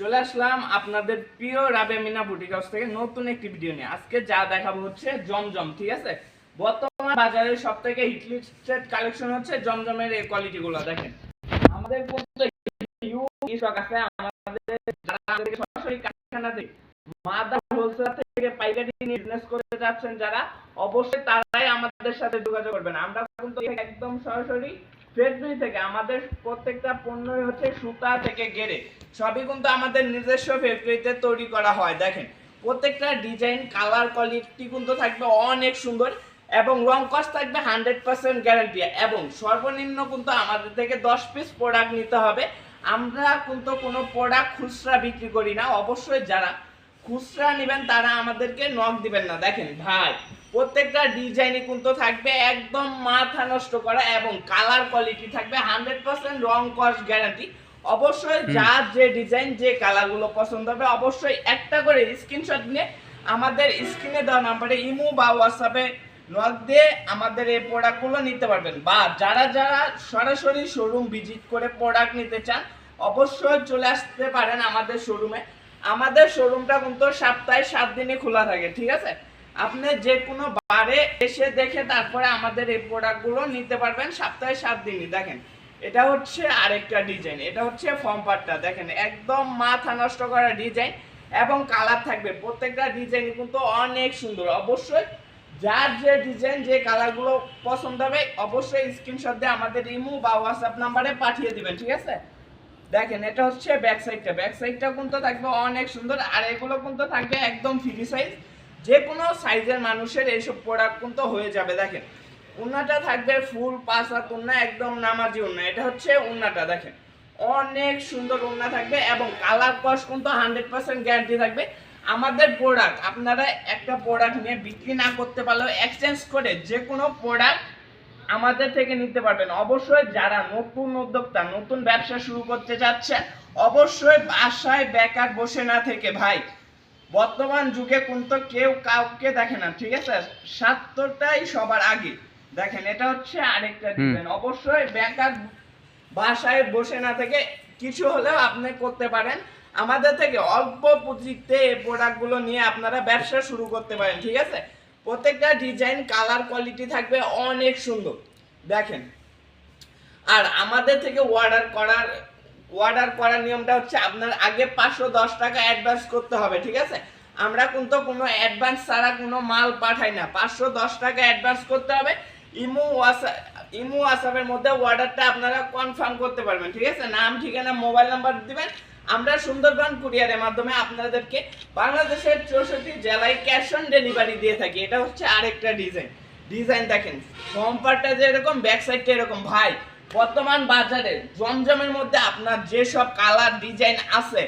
চলে আসলাম আপনাদের প্রিয় রাবে মিনা বুটিক হাউস থেকে নতুন একটি ভিডিও নিয়ে। আজকে যা দেখাবো হচ্ছে জমজম, ঠিক আছে? বর্তমান সব থেকে হিটলিস্টেড কালেকশন হচ্ছে জমজমের এই দেখেন। আমাদের যারা অবশ্যই তারাই আমাদের সাথে যোগাযোগ করবেন। আমরা কিন্তু একদম সরাসরি ফ্যাক্টরি থেকে, আমাদের প্রত্যেকটা পণ্যই হচ্ছে সুতা থেকে গেড়ে। সবই কিন্তু আমাদের নিজস্ব ফ্যাক্টরিতে তৈরি করা হয়, দেখেন। প্রত্যেকটা ডিজাইন, কালার কোয়ালিটি কিন্তু থাকবে অনেক সুন্দর এবং রং কস্ট থাকবে হান্ড্রেড পার্সেন্ট গ্যারান্টি। এবং সর্বনিম্ন কিন্তু আমাদের থেকে দশ পিস প্রোডাক্ট নিতে হবে। আমরা কিন্তু কোনো প্রোডাক্ট খুচরা বিক্রি করি না। অবশ্যই যারা খুচরা নেবেন, তারা আমাদেরকে নক দিবেন না। দেখেন, ভাই প্রত্যেকটা ডিজাইনই কিন্তু থাকবে একদম মাথা নষ্ট করা এবং কালার কোয়ালিটি থাকবে হান্ড্রেড পার্সেন্ট রং কস্ট গ্যারান্টি অবশ্যই যার যে ডিজাইন যে কালারগুলো পছন্দ হবে অবশ্যই একটা করে স্ক্রিনশট নিয়ে আমাদের স্ক্রিনে দেওয়া নাম্বারে ইমো বা হোয়াটসঅ্যাপে নক দিয়ে আমাদের এই প্রোডাক্টগুলো নিতে পারবেন। বা যারা যারা সরাসরি শোরুম ভিজিট করে প্রোডাক্ট নিতে চান অবশ্যই চলে আসতে পারেন আমাদের শোরুমে আমাদের শোরুমটা কিন্তু সপ্তাহে সাত দিনে খোলা থাকে ঠিক আছে? আপনি যে কোনো বারে এসে দেখে তারপরে আমাদের এই প্রোডাক্টগুলো নিতে পারবেন। সপ্তাহে সাত দিনই। দেখেন, এটা হচ্ছে আরেকটা ডিজাইন এটা হচ্ছে ফর্ম পার্টটা দেখেন, একদম মাথা নষ্ট করা ডিজাইন এবং কালার থাকবে। প্রত্যেকটা ডিজাইন কিন্তু অনেক সুন্দর। অবশ্যই যার যে ডিজাইন যে কালারগুলো পছন্দ হবে, অবশ্যই স্ক্রিনশট দিয়ে আমাদের ইমো বা হোয়াটসঅ্যাপ নাম্বারে পাঠিয়ে দিবেন, ঠিক আছে? দেখেন, এটা হচ্ছে ব্যাক সাইডটা ব্যাক সাইডটা কিন্তু থাকবে অনেক সুন্দর। আর এগুলো কিন্তু থাকবে একদম ফ্রি সাইজ যে কোনো সাইজের মানুষের এইসব প্রোডাক্ট কিন্তু হয়ে যাবে, দেখেন। উন্নাটা থাকবে ফুল পাঁচ উন্না, একদম নামাজি উন্না। এটা হচ্ছে উন্নাটা, দেখেন। অনেক সুন্দর উন্না থাকবে এবং কালার কস কিন্তু হান্ড্রেড পার্সেন্ট গ্যারান্টি থাকবে। আমাদের প্রোডাক্ট আপনারা একটা প্রোডাক্ট নিয়ে বিক্রি না করতে পারলেও এক্সচেঞ্জ করে যে কোনো প্রোডাক্ট আমাদের থেকে নিতে পারবেন। অবশ্যই যারা নতুন উদ্যোক্তা, নতুন ব্যবসা শুরু করতে যাচ্ছে, অবশ্যই বাসায় বেকার বসে না থেকে, ভাই। বর্তমান যুগে কিন্তু কেউ কাউকে দেখে না ঠিক আছে? স্বার্থটাই সবার আগে। দেখেন এটা হচ্ছে আরেকটা ডিজাইন অবশ্যই বেকার বাসায় বসে না থেকে কিছু হলেও আপনি করতে পারেন। আমাদের থেকে অল্প পুঁজিতে এই প্রোডাক্টগুলো নিয়ে আপনারা ব্যবসা শুরু করতে পারেন ঠিক আছে? প্রত্যেকটা ডিজাইন কালার কোয়ালিটি থাকবে অনেক সুন্দর। দেখেন আর আমাদের থেকে অর্ডার করার অর্ডার করার নিয়মটা হচ্ছে আপনার আগে পাঁচশো দশ টাকা অ্যাডভান্স করতে হবে, ঠিক আছে? আমরা কিন্তু কোনো অ্যাডভান্স ছাড়া কোনো মাল পাঠাই না। পাঁচশো দশ টাকা অ্যাডভান্স করতে হবে। ইমো ওয়াসা ইমো হোয়াটসঅ্যাপের মধ্যে অর্ডারটা আপনারা কনফার্ম করতে পারবেন, ঠিক আছে? নাম, ঠিকানা মোবাইল নাম্বার দিবেন। আমরা সুন্দরবন কুরিয়ারের মাধ্যমে আপনাদেরকে বাংলাদেশের চৌষট্টি জেলায় ক্যাশ অন ডেলিভারি দিয়ে থাকি। এটা হচ্ছে আরেকটা ডিজাইন ডিজাইন দেখেন ফ্রন্টপার্টটা যে এরকম ব্যাক সাইডটা এরকম। ভাই বর্তমান বাজারে জমজমের মধ্যে আপনার যেসব কালার ডিজাইন আছে,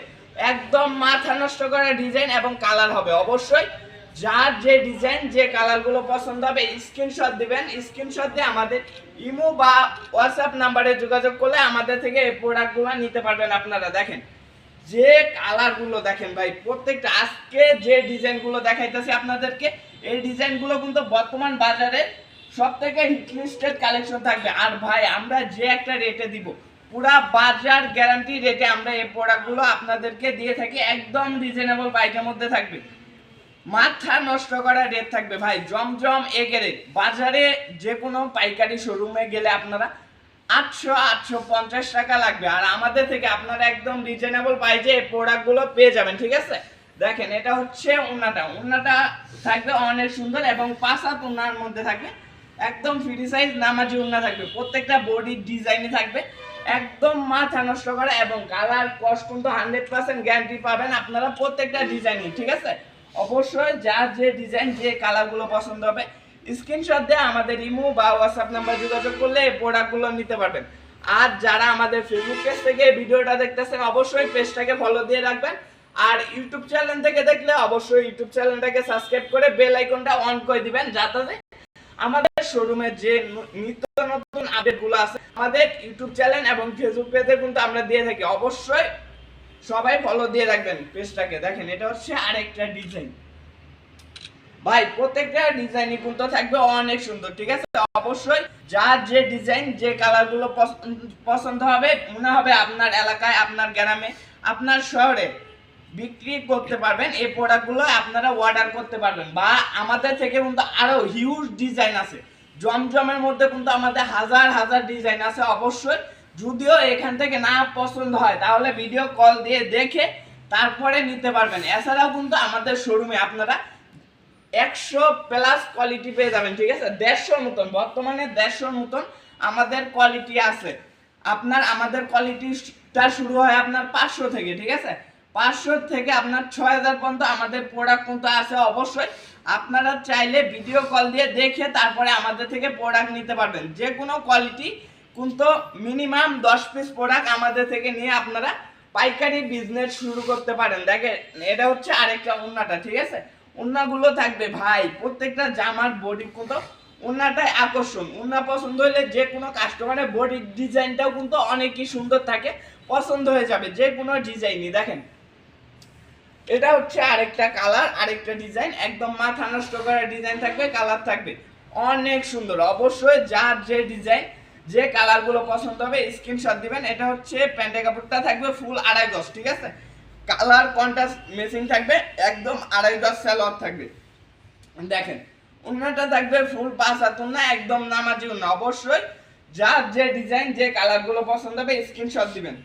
একদম মাথা নষ্ট করা ডিজাইন এবং কালার হবে। অবশ্যই যার যে ডিজাইন যে কালারগুলো পছন্দ হবে স্ক্রিনশট দিবেন। স্ক্রিনশট দিয়ে আমাদের ইমো বা হোয়াটসঅ্যাপ নাম্বারে যোগাযোগ করলে আমাদের থেকে এই প্রোডাক্টগুলো নিতে পারবেন আপনারা। দেখেন, যে কালারগুলো দেখেন ভাই, প্রত্যেকটা আজকে যে ডিজাইনগুলো দেখাইতেছি আপনাদেরকে, এই ডিজাইনগুলো কিন্তু বর্তমান বাজারে সব থেকে হিটলিস্টেড কালেকশন থাকবে। আর ভাই, আমরা যে একটা রেটে দিব, পুরা বাজার গ্যারান্টি রেটে আমরা এই প্রোডাক্টগুলো আপনাদেরকে দিয়ে থাকি, একদম রিজনেবল প্রাইসের মধ্যে থাকবে। মাথা নষ্ট করা রেট থাকবে। ভাই, জমজম এগে রেট বাজারে যে কোনো পাইকারি শোরুমে গেলে আপনারা আটশো আটশো পঞ্চাশ টাকা লাগবে। আর আমাদের থেকে আপনারা একদম রিজনেবল প্রাইসে এই প্রোডাক্টগুলো পেয়ে যাবেন, ঠিক আছে? দেখেন, এটা হচ্ছে উন্নাটা উন্নাটা থাকবে অনেক সুন্দর এবং পাঁচ হাত উন্নার মধ্যে থাকবে। একদম ফ্রি সাইজ নামাজি উন্না থাকবে। প্রত্যেকটা বডির ডিজাইনই থাকবে। একদম মাথা নষ্ট করা এবং কালার কস্ট কিন্তু হান্ড্রেড পার্সেন্ট গ্যারান্টি পাবেন আপনারা প্রত্যেকটা ডিজাইনই ঠিক আছে? অবশ্যই যার যে ডিজাইন যে কালারগুলো পছন্দ হবে স্ক্রিনশট দিয়ে আমাদের ইমো বা হোয়াটসঅ্যাপ নাম্বার যোগাযোগ করলে এই প্রোডাক্টগুলো নিতে পারবেন। আর যারা আমাদের ফেসবুক পেজ থেকে ভিডিওটা দেখতেছেন, অবশ্যই পেজটাকে ফলো দিয়ে রাখবেন। আর ইউটিউব চ্যানেল থেকে দেখলে অবশ্যই ইউটিউব চ্যানেলটাকে সাবস্ক্রাইব করে বেল আইকনটা অন করে দিবেন, যাতে আমাদের শোরুমের যে নিত্য নতুন আপডেটগুলো আছে, আমাদের ইউটিউব চ্যানেল এবং ফেসবুক পেজে কিন্তু আমরা দিয়ে থাকি। অবশ্যই সবাই ফলো দিয়ে রাখবেন পেজটাকে দেখেন, এটা হচ্ছে আরেকটা ডিজাইন ভাই, প্রত্যেকটা ডিজাইনই কিন্তু থাকবে অনেক সুন্দর, ঠিক আছে? অবশ্যই যার যে ডিজাইন যে কালারগুলো পছন্দ হবে, মনে হবে আপনার এলাকায়, আপনার গ্রামে, আপনার শহরে বিক্রি করতে পারবেন, এই প্রোডাক্টগুলো আপনারা অর্ডার করতে পারবেন। বা আমাদের থেকে কিন্তু আরও হিউজ ডিজাইন আছে। জমজমের মধ্যে কিন্তু আমাদের হাজার হাজার ডিজাইন আছে অবশ্যই। যদিও এখান থেকে না পছন্দ হয়, তাহলে ভিডিও কল দিয়ে দেখে তারপরে নিতে পারবেন। এছাড়াও কিন্তু আমাদের শোরুমে আপনারা একশো প্লাস কোয়ালিটি পেয়ে যাবেন, ঠিক আছে? দেড়শোর মতন, বর্তমানে দেড়শোর মতন আমাদের কোয়ালিটি আছে। আপনার, আমাদের কোয়ালিটিটা শুরু হয় আপনার পাঁচশো থেকে, ঠিক আছে? পাঁচশো থেকে আপনার ছয় হাজার পর্যন্ত আমাদের প্রোডাক্ট কিন্তু আছে অবশ্যই। আপনারা চাইলে ভিডিও কল দিয়ে দেখে তারপরে আমাদের থেকে প্রোডাক্ট নিতে পারবেন। যে কোনো কোয়ালিটি কিন্তু মিনিমাম দশ পিস প্রোডাক্ট আমাদের থেকে নিয়ে আপনারা পাইকারি বিজনেস শুরু করতে পারেন। দেখেন, এটা হচ্ছে আরেকটা উন্নাটা, ঠিক আছে? উন্নাগুলো থাকবে, ভাই, প্রত্যেকটা জামার বডি কিন্তু উন্নাটাই আকর্ষণ। উন্না পছন্দ হলে যে কোনো কাস্টমারের বডির ডিজাইনটাও কিন্তু অনেকই সুন্দর থাকে, পছন্দ হয়ে যাবে, যে কোনো ডিজাইনই দেখেন এটা হচ্ছে আরেকটা কালার আরেকটা ডিজাইন একদম মাথা নষ্ট করা ডিজাইন থাকবে কালার থাকবে। অনেক সুন্দর। অবশ্যই যার যে ডিজাইন যে কালারগুলো পছন্দ হবে স্ক্রিনশট দিবেন। এটা হচ্ছে প্যান্টের কাপড়টা থাকবে ফুল আড়াই গজ, ঠিক আছে? কালার কন্ট্রাস্ট মেসিং থাকবে, একদম আড়াই গজ সালোয়ার থাকবে। দেখেন উন্নাটা থাকবে ফুল পাঁচ হাত উন্না একদম নামাজি উন্না অবশ্যই যার যে ডিজাইন যে কালারগুলো পছন্দ হবে স্ক্রিনশট দিবেন।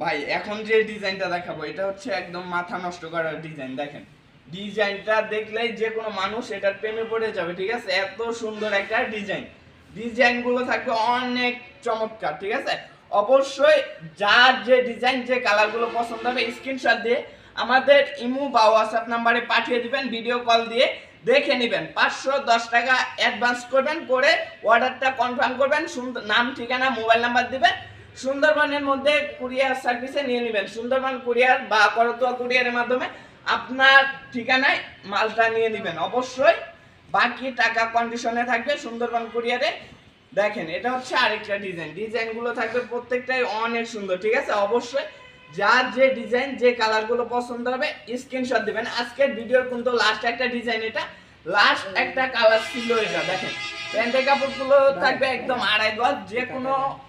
ভাই, এখন যে ডিজাইনটা দেখাবো, এটা হচ্ছে একদম মাথা নষ্ট করার ডিজাইন দেখেন। ডিজাইনটা দেখলেই যে কোনো মানুষ এটার প্রেমে পড়ে যাবে, ঠিক আছে? এত সুন্দর একটা ডিজাইন ডিজাইনগুলো থাকবে অনেক চমৎকার, ঠিক আছে? অবশ্যই যার যে ডিজাইন যে কালারগুলো পছন্দ হবে স্ক্রিনশট দিয়ে আমাদের ইমু বা হোয়াটসঅ্যাপ নাম্বারে পাঠিয়ে দিবেন ভিডিও কল দিয়ে দেখে নেবেন। পাঁচশো দশ টাকা অ্যাডভান্স করবেন, করে অর্ডারটা কনফার্ম করবেন নাম, ঠিকানা মোবাইল নাম্বার দিবেন। সুন্দরবনের মধ্যে কুরিয়ার সার্ভিসে নিয়ে নেবেন। সুন্দরবন কুরিয়ার বা করতোয়া কুরিয়ারের মাধ্যমে আপনার ঠিকানায় মালটা নিয়ে নেবেন। অবশ্যই বাকি টাকা কন্ডিশনে থাকবে সুন্দরবন কুরিয়ারে। দেখেন, এটা হচ্ছে আরেকটা ডিজাইন ডিজাইনগুলো থাকবে প্রত্যেকটাই অনেক সুন্দর, ঠিক আছে? অবশ্যই যার যে ডিজাইন যে কালারগুলো পছন্দ হবে স্ক্রিনশট দিবেন। আজকের ভিডিওর কিন্তু লাস্ট একটা ডিজাইন এটা। লাস্ট একটা কালার ছিল এটা, দেখেন। প্যান্টের কাপড়গুলো থাকবে একদম আড়াই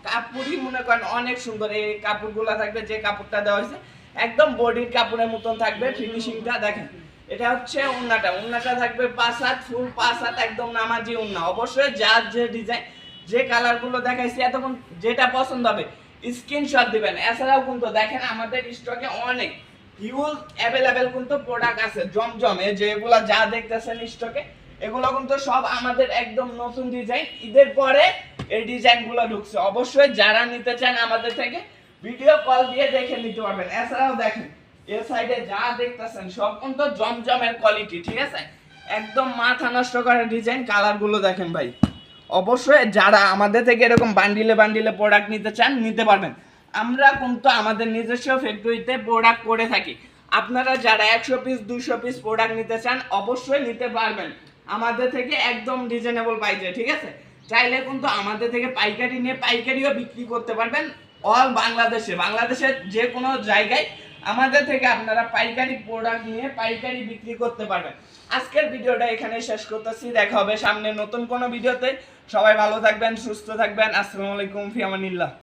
কাপড়ই মনে করেন অনেক সুন্দর এই কাপড়গুলো থাকবে, যে কাপড়টা দেওয়া হয়েছে, একদম বডির কাপড়ের মতন থাকবে ফিনিশিংটা দেখেন। এটা হচ্ছে থাকবে হাত, ফুল হাত, একদম উন্না অবশ্যই যার যে ডিজাইন যে কালারগুলো দেখাইছি, এতক্ষণ যেটা পছন্দ হবে স্ক্রিনশট দিবেন। এছাড়াও কিন্তু দেখেন আমাদের স্টকে অনেক হিউজ অ্যাভেলেবেল কিন্তু প্রোডাক্ট আছে, জমজম এই যে এগুলা যা দেখতেছেন স্টকে এগুলো কিন্তু সব আমাদের একদম নতুন ডিজাইন ঈদের পরে এই ডিজাইনগুলো ঢুকছে। অবশ্যই যারা নিতে চান আমাদের থেকে ভিডিও কল দিয়ে দেখে নিতে পারবেন। এছাড়াও দেখেন এর সাইডে যা দেখতেছেন, সব কিন্তু জমজমের কোয়ালিটি ঠিক আছে? একদম মাথা নষ্ট করা ডিজাইন কালারগুলো দেখেন ভাই। অবশ্যই যারা আমাদের থেকে এরকম বান্ডিলে বান্ডিলে প্রোডাক্ট নিতে চান, নিতে পারবেন। আমরা কিন্তু আমাদের নিজস্ব ফ্যাক্টরিতে প্রোডাক্ট করে থাকি। আপনারা যারা একশো পিস দুশো পিস প্রোডাক্ট নিতে চান, অবশ্যই নিতে পারবেন। আমাদের থেকে একদম রিজনেবল প্রাইসে ঠিক আছে? চাইলে কিন্তু আমাদের থেকে পাইকারি নিয়ে পাইকারিও বিক্রি করতে পারবেন অল বাংলাদেশে। বাংলাদেশের যে কোনো জায়গায় আমাদের থেকে আপনারা পাইকারি প্রোডাক্ট নিয়ে পাইকারি বিক্রি করতে পারবেন। আজকের ভিডিওটা এখানে শেষ করতেছি। দেখা হবে সামনে নতুন কোনো ভিডিওতে। সবাই ভালো থাকবেন, সুস্থ থাকবেন। আসসালামু আলাইকুম, ফিয়ামানিল্লাহ।